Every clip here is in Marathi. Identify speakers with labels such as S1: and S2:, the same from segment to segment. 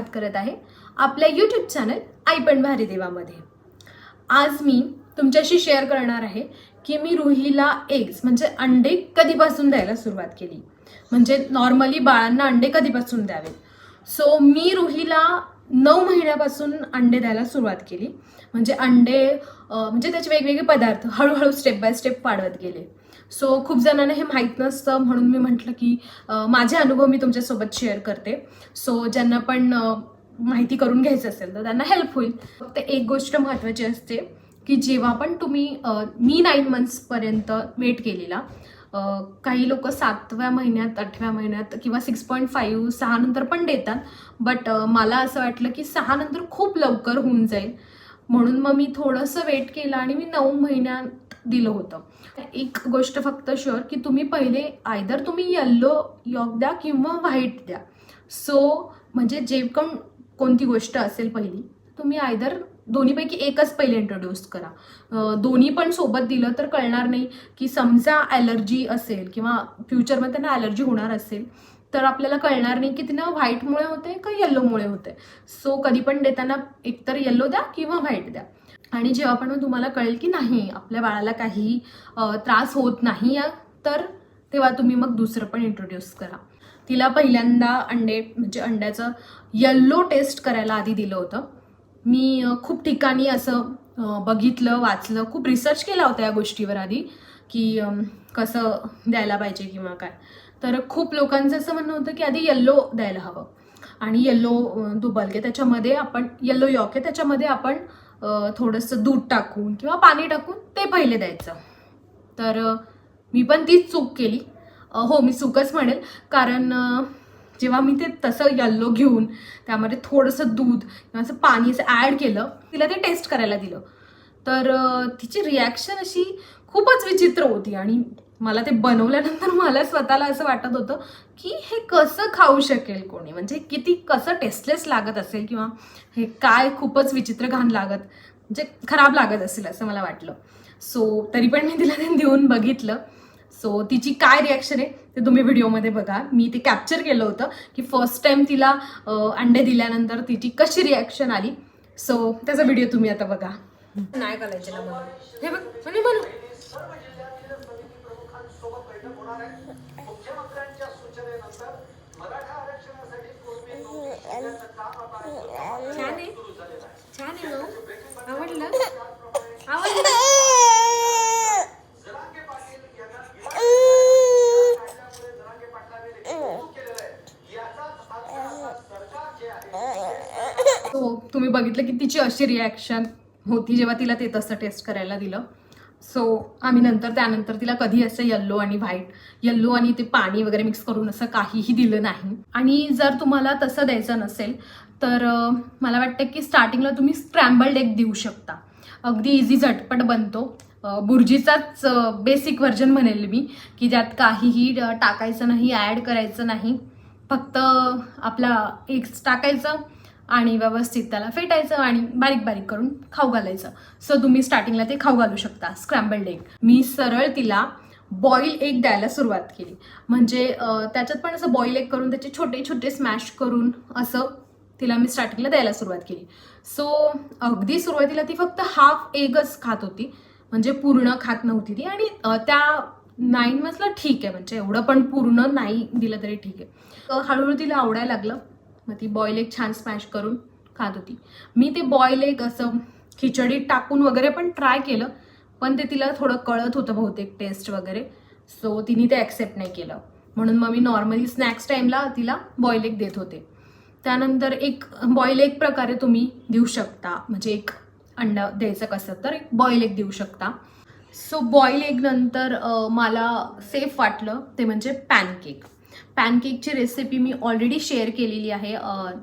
S1: स्वागत करत आहे आपल्या यूट्यूब चॅनल आई पण भारी देवामध्ये. आज मी तुमच्याशी शेअर करणार आहे की मी रुहीला एग्स म्हणजे अंडे कधीपासून द्यायला सुरुवात केली. म्हणजे नॉर्मली बाळांना अंडे कधीपासून द्यावे सो मी रुहीला नऊ महिन्यापासून अंडे द्यायला सुरुवात केली. म्हणजे अंडे म्हणजे त्याचे वेगवेगळे पदार्थ हळूहळू स्टेप बाय स्टेप वाढवत गेले. सो खूप जणांना हे माहीत नसतं म्हणून मी म्हटलं की माझे अनुभव मी तुमच्यासोबत शेअर करते. सो ज्यांना पण माहिती करून घ्यायचं असेल तर त्यांना हेल्प होईल. फक्त एक गोष्ट महत्त्वाची असते की जेव्हा पण तुम्ही मी नाईन मंथ्सपर्यंत वेट केलेला काही लोक सातव्या महिन्यात आठव्या महिन्यात किंवा सिक्स पॉईंट फाईव्ह सहा नंतर पण देतात. बट मला असं वाटलं की सहा नंतर खूप लवकर होऊन जाईल. म्हणून मग मी थोडंसं वेट केलं आणि मी नऊ महिन्या दिलं होतं. एक गोष्ट फक्त शुअर की तुम्ही पहिले आयदर तुम्ही येल्लो यॉक द्या किंवा व्हाईट द्या. सो म्हणजे जे पण कोणती गोष्ट असेल पहिली तुम्ही आयदर दोन्हीपैकी एकच पहिले इंट्रोड्यूस करा. दोन्ही पण सोबत दिलं तर कळणार नाही की समजा ॲलर्जी असेल किंवा फ्युचरमध्ये त्यांना ॲलर्जी होणार असेल तर आपल्याला कळणार नाही की तिनं व्हाईटमुळे होते का येल्लोमुळे होते सो कधी पण देताना एकतर येल्लो द्या किंवा व्हाईट द्या. आणि जेव्हा पण तुम्हाला कळेल की नाही आपल्या बाळाला काही त्रास होत नाही या तर तेव्हा तुम्ही मग दुसरं पण इंट्रोड्यूस करा. तिला पहिल्यांदा अंडे म्हणजे अंड्याचं यल्लो टेस्ट करायला आधी दिलं होतं. मी खूप ठिकाणी असं बघितलं वाचलं खूप रिसर्च केला होता या गोष्टीवर आधी की कसं द्यायला पाहिजे किंवा काय. तर खूप लोकांचं असं म्हणणं होतं की आधी येल्लो द्यायला हवं. आणि येल्लो दुबलके त्याच्यामध्ये आपण येल्लो यॉक आहे त्याच्यामध्ये आपण थोडंसं दूध टाकून किंवा पाणी टाकून ते पहिले द्यायचं. तर मी पण तीच चूक केली. हो मी चूकच म्हणेल. कारण जेव्हा मी ते तसं यल्लो घेऊन त्यामध्ये थोडंसं दूध किंवा असं पाणी असं ॲड केलं तिला ते टेस्ट करायला दिलं. तर तिची रिॲक्शन अशी खूपच विचित्र होती आणि मला ते बनवल्यानंतर मला स्वतःला असं वाटत होतं की हे कसं खाऊ शकेल कोणी? म्हणजे किती कसं टेस्टलेस लागत असेल किंवा हे काय खूपच विचित्र घाण लागत म्हणजे खराब लागत असेल असं मला वाटलं. सो तरी पण मी तिला ते देऊन बघितलं. सो तिची काय रिॲक्शन आहे ते तुम्ही व्हिडिओमध्ये बघा. मी ते कॅप्चर केलं होतं की फर्स्ट टाइम तिला अंडे दिल्यानंतर तिची कशी रिॲक्शन आली. सो त्याचा व्हिडिओ तुम्ही आता बघा. नाही करायचे ना हे बघ म्हणजे बनव. छान आहे. छान आहे मग आवडलं? आवडलं? सो तुम्ही बघितलं की तिची अशी रिॲक्शन होती जेव्हा तिला ते तसं टेस्ट करायला दिलं. सो आम्ही नंतर त्यानंतर तिला कधी असं येल्लो आणि व्हाईट येल्लो आणि ते पाणी वगैरे मिक्स करून असं काहीही दिलं नाही. आणि जर तुम्हाला तसं द्यायचं नसेल तर मला वाटतं की स्टार्टिंगला तुम्ही स्क्रॅम्बल्ड एग देऊ शकता. अगदी इझी झटपट बनतो. बुर्जीचाच बेसिक व्हर्जन म्हणेल मी की ज्यात काहीही टाकायचं नाही ॲड करायचं नाही. फक्त आपला एग्स टाकायचं आणि व्यवस्थित त्याला फेटायचं आणि बारीक बारीक करून खाऊ घालायचं. सो तुम्ही स्टार्टिंगला ते खाऊ घालू शकता. स्क्रॅम्बल्ड एग मी सरळ तिला बॉईल एग द्यायला सुरुवात केली. म्हणजे त्याच्यात पण असं बॉईल एग करून त्याचे छोटे छोटे स्मॅश करून असं तिला मी स्टार्टिंगला द्यायला सुरुवात केली. सो अगदी सुरुवातीला ती फक्त हाफ एगच खात होती. म्हणजे पूर्ण खात नव्हती ती आणि त्या नाईन मंथला ठीक आहे. म्हणजे एवढं पण पूर्ण नाही दिलं तरी ठीक आहे. हळूहळू तिला आवडायला लागलं. मग ती बॉईल एग छान स्मॅश करून खात होती. मी ते बॉईल एग असं खिचडीत टाकून वगैरे पण ट्राय केलं पण ते तिला थोडं कळत होतं बहुतेक टेस्ट वगैरे. सो तिने ते ॲक्सेप्ट नाही केलं. म्हणून मग मी नॉर्मली स्नॅक्स टाईमला तिला बॉईल एग देत होते. त्यानंतर एक बॉईल एग प्रकारे तुम्ही देऊ शकता. म्हणजे एक अंडा द्यायचं कसं तर एक बॉईल एग देऊ शकता. सो बॉईल एग नंतर मला सेफ वाटलं ते म्हणजे पॅनकेक पॅनकेकची रेसिपी मी ऑलरेडी शेअर केलेली आहे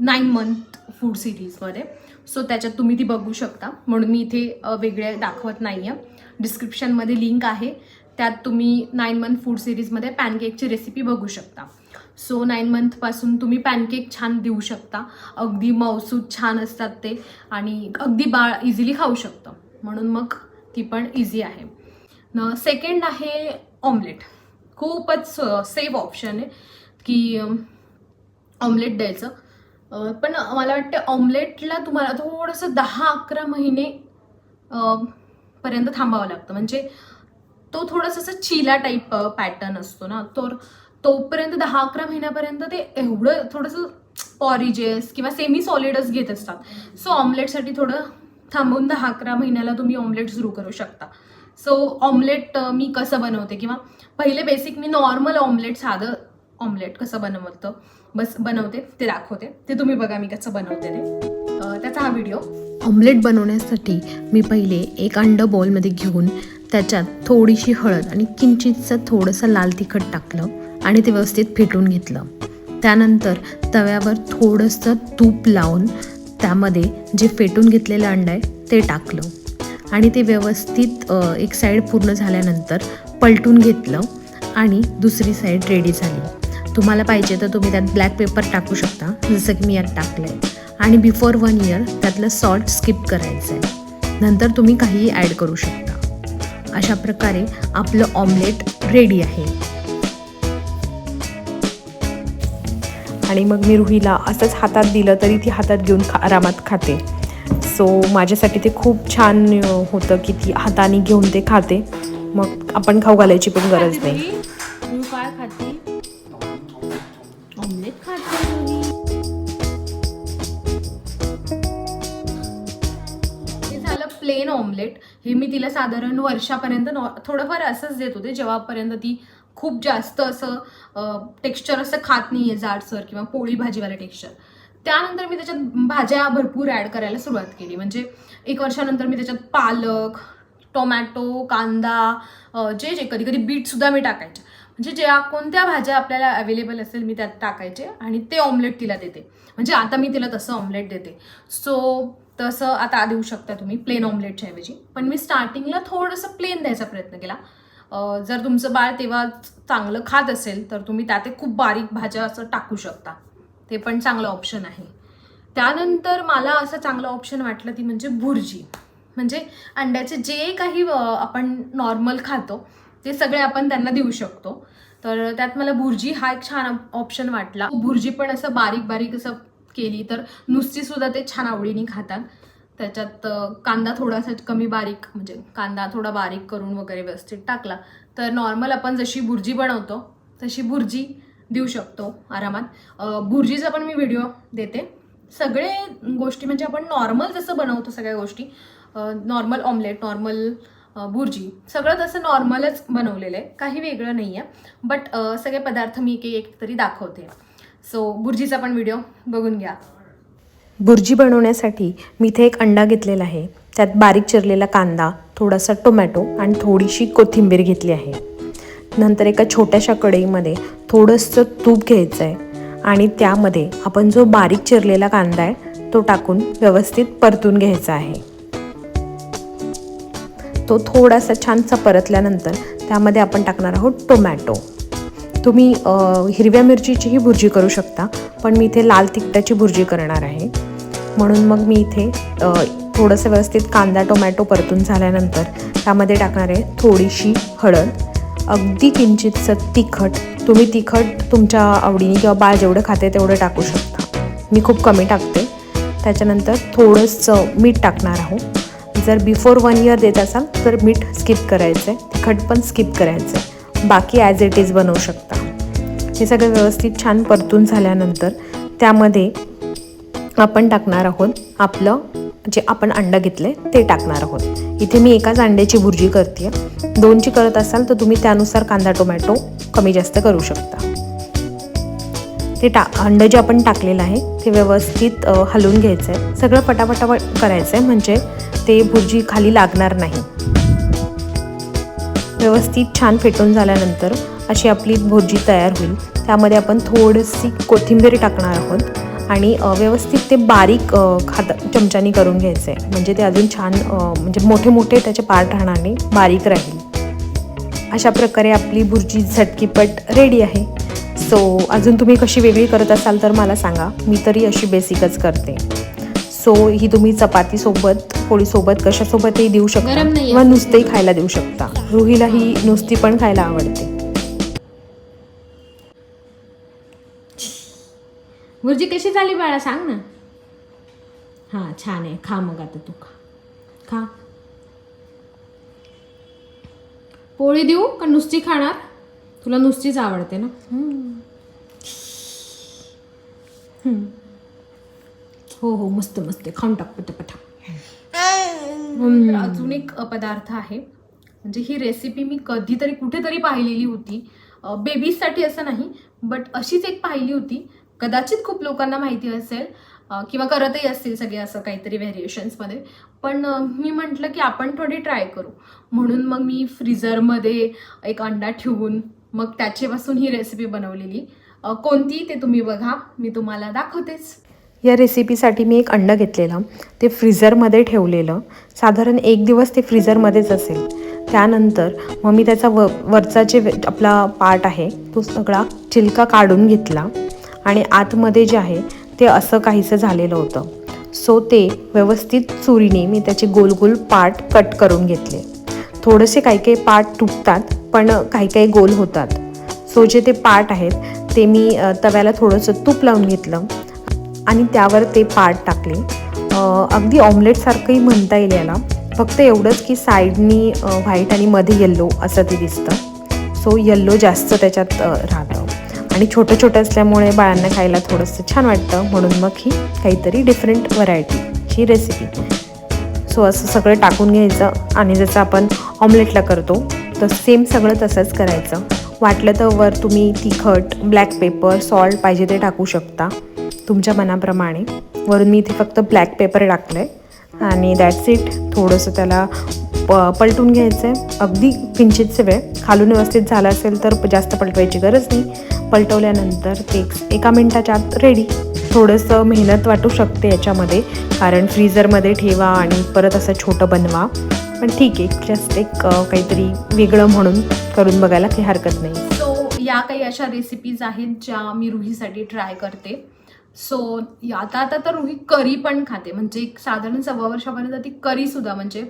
S1: नाईन मंथ फूड सिरीजमध्ये सो त्याच्यात तुम्ही ती बघू शकता. म्हणून मी इथे वेगळे दाखवत नाही आहे डिस्क्रिप्शनमध्ये लिंक आहे. त्यात तुम्ही नाईन मंथ फूड सिरीजमध्ये पॅनकेकची रेसिपी बघू शकता. सो नाईन मंथपासून तुम्ही पॅनकेक छान देऊ शकता. अगदी मौसूद छान असतात ते आणि अगदी बाळ इझिली खाऊ शकतं. म्हणून मग ती पण इझी आहे. न सेकंड आहे ऑमलेट खूपच सेफ ऑप्शन आहे की ऑमलेट द्यायचं.
S2: पण मला वाटतं ऑमलेटला तुम्हाला थोडंसं दहा अकरा महिने पर्यंत थांबावं लागतं. म्हणजे तो थोडंसं असं चिला टाईप पॅटर्न असतो ना. तर तोपर्यंत दहा अकरा महिन्यापर्यंत ते एवढं थोडंसं पॉरिजेस किंवा सेमी सॉलिडच घेत असतात. सो ऑमलेटसाठी थोडं थांबून दहा अकरा महिन्याला तुम्ही ऑमलेट सुरू करू शकता. सो ऑमलेट uh, मी कसं बनवते किंवा पहिले बेसिक मी नॉर्मल ऑमलेट साधं ऑमलेट कसं बनवतं बस बनवते ते दाखवते. ते तुम्ही बघा मी कसं बनवते ते. त्याचा हा व्हिडिओ
S1: ऑमलेट बनवण्यासाठी मी पहिले एक अंड बॉलमध्ये घेऊन त्याच्यात थोडीशी हळद आणि किंचितचं थोडंसं लाल तिखट टाकलं आणि ते व्यवस्थित फेटून घेतलं. त्यानंतर तव्यावर थोडंसं तूप लावून त्यामध्ये जे फेटून घेतलेलं अंड आहे ते टाकलं. आणि ते व्यवस्थित एक साईड पूर्ण झाल्यानंतर पलटून घेतलं आणि दुसरी साईड रेडी झाली. तुम्हाला पाहिजे तर तुम्ही त्यात ब्लॅक पेपर टाकू शकता जसं की मी यात टाकलं आहे आणि बिफोर वन इयर त्यातलं सॉल्ट स्किप करायचं आहे नंतर तुम्ही काहीही ॲड करू शकता. अशा प्रकारे आपलं ऑमलेट रेडी आहे. आणि मग मी रुहीला असंच हातात दिलं तरी ती हातात घेऊन खा आरामात खाते. सो माझ्यासाठी ते खूप छान होतं की ती हाताने घेऊन ते खाते. मग आपण खाऊ घालायची पण गरज नाही.
S2: काय खाते? ऑमलेट खाते हे झालं प्लेन ऑमलेट हे मी तिला साधारण वर्षापर्यंत नॉ थोडंफार असंच देत होते. जेव्हापर्यंत ती खूप जास्त असं टेक्स्चर असं खात नाही आहे जाडसर किंवा पोळी भाजीवाला टेक्स्चर त्यानंतर मी त्याच्यात भाज्या भरपूर ॲड करायला सुरुवात केली. म्हणजे एक वर्षानंतर मी त्याच्यात पालक टोमॅटो कांदा जे जे कधी कधी बीटसुद्धा मी टाकायचे. म्हणजे ज्या कोणत्या भाज्या आपल्याला अवेलेबल असेल मी त्यात टाकायचे आणि ते ऑमलेट तिला देते. म्हणजे आता मी तिला तसं ऑमलेट देते. सो तसं आता देऊ शकता तुम्ही प्लेन ऑमलेटच्या ऐवजी. पण मी स्टार्टिंगला थोडंसं प्लेन द्यायचा प्रयत्न केला. जर तुमचं बाळ तेव्हा चांगलं खात असेल तर तुम्ही त्यात एक खूप बारीक भाज्या असं टाकू शकता. ते पण चांगलं ऑप्शन आहे. त्यानंतर मला असं चांगलं ऑप्शन वाटलं ती म्हणजे भुर्जी. म्हणजे अंड्याचे जे काही आपण नॉर्मल खातो ते सगळे आपण त्यांना देऊ शकतो. तर त्यात मला भुर्जी हा एक छान ऑप्शन वाटला. भुर्जी पण असं बारीक बारीक असं केली तर नुसती सुद्धा ते छान आवडीने खातात. त्याच्यात कांदा थोडासा कमी बारीक म्हणजे कांदा थोडा बारीक करून वगैरे व्यवस्थित टाकला. तर नॉर्मल आपण जशी भुर्जी बनवतो तशी भुर्जी देऊ शकतो आरामात. भुर्जीचा पण मी व्हिडिओ देते. सगळे गोष्टी म्हणजे आपण नॉर्मल जसं बनवतो सगळ्या गोष्टी नॉर्मल ऑमलेट नॉर्मल भुर्जी सगळं तसं नॉर्मलच बनवलेलं आहे. काही वेगळं नाही आहे बट सगळे पदार्थ मी एक एक तरी दाखवते. सो भुर्जीचा पण व्हिडिओ बघून घ्या.
S1: भुर्जी बनवण्यासाठी मी इथे एक अंडा घेतलेला आहे. त्यात बारीक चिरलेला कांदा थोडासा टोमॅटो आणि थोडीशी कोथिंबीर घेतली आहे. नंतर एका छोट्याशा कढईमध्ये थोडंसं तूप घ्यायचं आहे आणि त्यामध्ये आपण जो बारीक चिरलेला कांदा आहे तो टाकून व्यवस्थित परतून घ्यायचा आहे. तो थोडासा छानसा परतल्यानंतर त्यामध्ये आपण टाकणार आहोत टोमॅटो. तुम्ही हिरव्या मिरचीचीही भुर्जी करू शकता पण मी इथे लाल तिखटाची भुर्जी करणार आहे. म्हणून मग मी इथे थोडंसं व्यवस्थित कांदा टोमॅटो परतून झाल्यानंतर त्यामध्ये टाकणार आहे थोडीशी हळद. अगदी किंचितचं तिखट. तुम्ही तिखट तुमच्या आवडीने किंवा बाळ जेवढं खाते तेवढं टाकू शकता. मी खूप कमी टाकते. त्याच्यानंतर थोडंसं मीठ टाकणार आहोत जर बिफोर वन इयर देत असाल तर मीठ स्किप करायचं आहे तिखट पण स्किप करायचं आहे बाकी ॲज इट इज बनवू शकता. हे सगळं व्यवस्थित छान परतून झाल्यानंतर त्यामध्ये आपण टाकणार आहोत आपलं जे आपण अंडं घेतले ते टाकणार आहोत. इथे मी एकाच अंड्याची भुर्जी करते दोनची करत असाल तर तुम्ही त्यानुसार कांदा टोमॅटो कमी जास्त करू शकता. ते टा अंडं जे आपण टाकलेलं आहे ते व्यवस्थित हलवून घ्यायचं आहे सगळं पटापटा करायचं आहे म्हणजे ते भुर्जी खाली लागणार नाही. व्यवस्थित छान फेटून झाल्यानंतर अशी आपली भुर्जी तयार होईल. त्यामध्ये आपण थोडीशी कोथिंबीर टाकणार आहोत. आणि व्यवस्थित ते बारीक खात चमच्यानी करून घ्यायचं. आहे म्हणजे ते अजून छान म्हणजे मोठे मोठे त्याचे पार्ट राहणार नाही बारीक राहील. अशा प्रकारे आपली भुर्जी झटकीपट रेडी आहे. सो अजून तुम्ही कशी वेगळी करत असाल तर मला सांगा. मी तरी अशी बेसिकच करते. सो ही तुम्ही चपातीसोबत पोळीसोबत कशासोबतही देऊ शकता. किंवा नुसतंही खायला देऊ शकता. रुहीला ही नुसती पण खायला आवडते.
S3: गुरुजी कशी झाली बाळा? सांग ना. हां छान आहे. खा मग आता तू. खा. खा. पोळी देऊ का नुसती खाणार? तुला नुसतीच आवडते ना? हो हो मस्त मस्त आहे. खाऊन टाक पटापटा.
S1: अजून एक पदार्थ आहे. म्हणजे ही रेसिपी मी कधीतरी कुठेतरी पाहिलेली होती. बेबीजसाठी असं नाही बट अशीच एक पाहिली होती. कदाचित खूप लोकांना माहिती असेल किंवा करतही असतील सगळे असं काहीतरी व्हेरिएशन्समध्ये पण मी म्हटलं की आपण थोडी ट्राय करू. म्हणून मग मी फ्रीझरमध्ये एक अंडा ठेवून मग त्याच्यापासून ही रेसिपी बनवलेली. कोणती ते तुम्ही बघा मी तुम्हाला दाखवतेच.
S3: या रेसिपीसाठी मी एक अंडं घेतलेलं. ते फ्रीझरमध्ये ठेवलेलं. साधारण एक दिवस ते फ्रीझरमध्येच असेल. त्यानंतर मग मी त्याचा व वरचा जे आपला पार्ट आहे तो सगळा चिलका काढून घेतला. आणि आतमध्ये जे आहे ते असं काहीसं झालेलं होतं. सो ते व्यवस्थित चुरीने मी त्याचे गोल गोल पार्ट कट करून घेतले. थोडेसे काही काही पार्ट तुटतात पण काही काही गोल होतात. सो जे ते पार्ट आहेत ते मी तव्याला थोडंसं तूप लावून घेतलं आणि त्यावर ते पार्ट टाकले. अगदी ऑमलेटसारखंही म्हणता येईल याला. फक्त एवढंच की साईडनी व्हाईट आणि मध्ये येल्लो असं ते दिसतं. सो येल्लो जास्त त्याच्यात राहतं. आणि छोटं छोटं असल्यामुळे बाळांना खायला थोडंसं छान वाटतं. म्हणून मग ही काहीतरी डिफरंट व्हरायटीची रेसिपी सो असं सगळं टाकून घ्यायचं आणि जसं आपण ऑमलेटला करतो तर सेम सगळं तसंच करायचं. वाटलं तर वर तुम्ही तिखट ब्लॅक पेपर सॉल्ट पाहिजे ते टाकू शकता. तुमच्या मनाप्रमाणे. वरून मी इथे फक्त ब्लॅक पेपर टाकलं आहे आणि दॅट्स इट थोडंसं त्याला प पलटून घ्यायचं. आहे अगदी किंचितचे वेळ. खालून व्यवस्थित झालं असेल तर जास्त पलटवायची गरज नाही. पलटवल्यानंतर ते एका मिनटाच्या आत रेडी थोडंसं मेहनत वाटू शकते याच्यामध्ये. कारण फ्रीजरमध्ये ठेवा आणि परत असं छोटं बनवा. पण ठीक आहे जस्ट एक काहीतरी वेगळं म्हणून करून बघायला काही हरकत नाही.
S1: सो या काही अशा रेसिपीज आहेत ज्या मी रुहीसाठी ट्राय करते. सो आता आता तर रुही करी पण खाते. म्हणजे एक साधारण सव्वा वर्षापर्यंत ती करीसुद्धा म्हणजे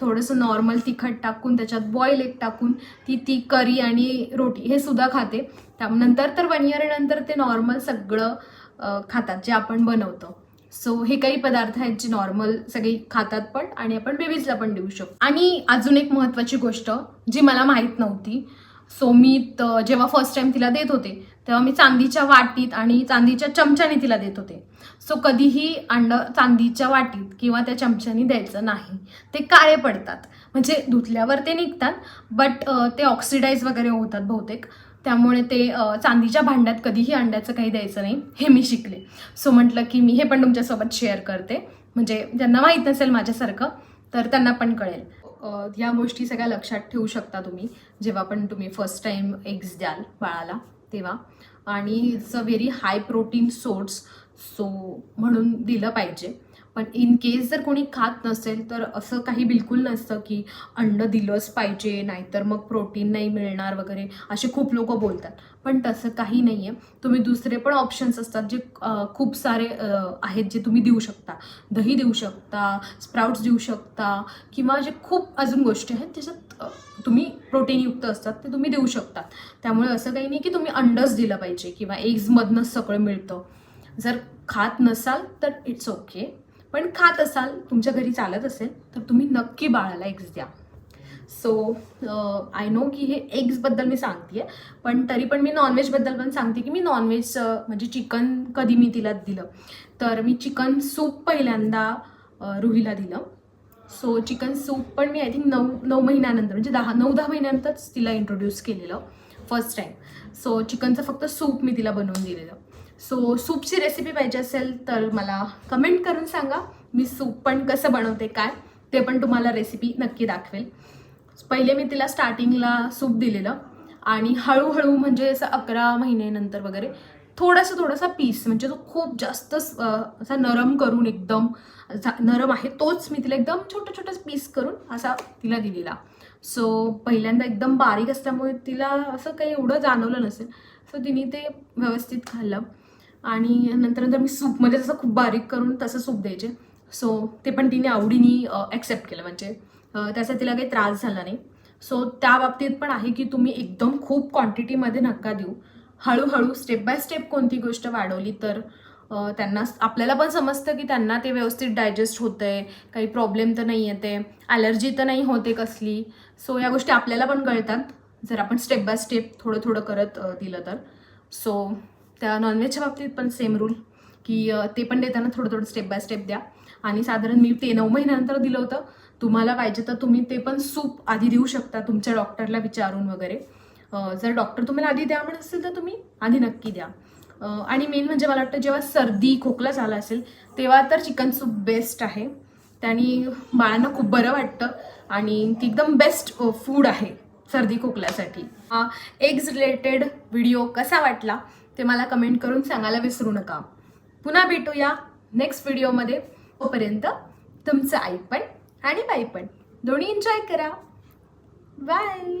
S1: थोडंसं नॉर्मल तिखट टाकून त्याच्यात बॉईल एक टाकून ती ती करी आणि रोटी हे सुद्धा खाते. त्यानंतर तर वन इयर नंतर ते नॉर्मल सगळं खातात जे आपण बनवतो. सो हे काही पदार्थ आहेत जे नॉर्मल सगळी खातात पण आणि आपण बेबीजला पण देऊ शकतो. आणि अजून एक महत्त्वाची गोष्ट जी मला माहीत नव्हती सो मी त- जेव्हा फर्स्ट टाइम तिला देत होते तेव्हा मी चांदीच्या वाटीत आणि चांदीच्या चमच्याने तिला देत होते. सो कधीही अंड चांदीच्या वाटीत किंवा त्या चमच्याने द्यायचं नाही. ते काळे पडतात. म्हणजे धुतल्यावर ते निघतात बट ते ऑक्सिडाईज वगैरे होतात बहुतेक. त्यामुळे ते चांदीच्या भांड्यात कधीही अंड्याचं काही द्यायचं नाही हे मी शिकले. सो म्हटलं की मी हे पण तुमच्यासोबत शेअर करते. म्हणजे ज्यांना माहीत नसेल माझ्यासारखं तर त्यांना पण कळेल. ह्या गोष्टी सगळ्या लक्षात ठेवू शकता तुम्ही जेव्हा पण तुम्ही फर्स्ट टाइम एग्स द्याल बाळाला तेव्हा. आणि it's a very high protein source so म्हणून दिलं पाहिजे. पण इन केस जर कोणी खात नसेल तर असं काही बिलकुल नसतं की अंड दिलंच पाहिजे नाहीतर मग प्रोटीन नाही मिळणार वगैरे असे खूप लोक बोलतात. पण तसं काही नाही आहे तुम्ही दुसरे पण ऑप्शन्स असतात जे खूप सारे आहेत जे तुम्ही देऊ शकता. दही देऊ शकता स्प्राउट्स देऊ शकता किंवा जे खूप अजून गोष्टी आहेत ज्याच्यात तुम्ही प्रोटीनयुक्त असतात ते तुम्ही देऊ शकता त्यामुळे असं काही नाही की तुम्ही अंडच दिलं पाहिजे किंवा एग्जमधनंच सगळं मिळतं. जर खात नसाल तर इट्स ओके पण खात असाल तुमच्या घरी चालत असेल तर तुम्ही नक्की बाळाला एग्ज द्या. सो आय नो की हे एग्सबद्दल मी सांगते पण तरी पण मी नॉनव्हेजबद्दल पण सांगते की मी नॉनव्हेज uh, म्हणजे चिकन कधी मी तिला दिलं. तर मी चिकन सूप पहिल्यांदा uh, रुहीला दिलं. सो चिकन सूप पण मी आय थिंक नऊ नऊ महिन्यानंतर म्हणजे दहा नऊ दहा महिन्यानंतरच तिला इंट्रोड्यूस केलेलं फर्स्ट टाईम सो चिकनचं फक्त सूप मी तिला बनवून दिलेलं. सो सूपची रेसिपी पाहिजे असेल तर मला कमेंट करून सांगा. मी सूप पण कसं बनवते काय ते पण तुम्हाला रेसिपी नक्की दाखवेल. पहिले मी तिला स्टार्टिंगला सूप दिलेलं आणि हळूहळू म्हणजे असं अकरा महिनेनंतर वगैरे थोडासा थोडासा पीस म्हणजे तो खूप जास्त असा नरम करून एकदम नरम आहे तोच मी तिला एकदम छोटं छोटा पीस करून असा तिला दिलेला. सो पहिल्यांदा एकदम बारीक असल्यामुळे तिला असं काही एवढं जाणवलं नसेल. सो तिने ते व्यवस्थित खाल्लं. आणि नंतर नंतर मी सूपमध्ये म्हणजे जसं खूप बारीक करून तसं सूप द्यायचे. सो ते पण तिने आवडीने ॲक्सेप्ट केलं म्हणजे. त्याचा तिला काही त्रास झाला नाही. सो त्या बाबतीत पण आहे की तुम्ही एकदम खूप क्वांटिटीमध्ये नका देऊ. हळूहळू स्टेप बाय स्टेप कोणती गोष्ट वाढवली तर त्यांना आपल्याला पण समजतं की त्यांना ते व्यवस्थित डायजेस्ट होतं आहे काही प्रॉब्लेम तर नाही येते ॲलर्जी तर नाही होते कसली. सो या गोष्टी आपल्याला पण कळतात. जर आपण स्टेप बाय स्टेप थोडं थोडं करत दिलं तर. सो त्या नॉनव्हेजच्या बाबतीत पण सेम रूल की ते पण देताना थोडं थोडं स्टेप बाय स्टेप द्या. आणि साधारण मी ते नऊ महिन्यानंतर दिलं होतं. तुम्हाला पाहिजे तर तुम्ही ते पण सूप आधी देऊ शकता तुमच्या डॉक्टरला विचारून वगैरे. जर डॉक्टर तुम्हाला आधी द्या म्हणत असेल तर तुम्ही आधी नक्की द्या. आणि मेन म्हणजे मला वाटतं जेव्हा सर्दी खोकला झाला असेल तेव्हा तर चिकन सूप बेस्ट आहे. त्याने बाळांना खूप बरं वाटतं आणि ती एकदम बेस्ट फूड आहे सर्दी खोकल्यासाठी. हा एग्ज रिलेटेड व्हिडिओ कसा वाटला? ते मला कमेंट करून सांगायला विसरू नका. पुन्हा भेटूया नेक्स्ट व्हिडिओमध्ये तोपर्यंत तुमचं आई पण आणि बाई पण. दोन्ही एन्जॉय करा. बाय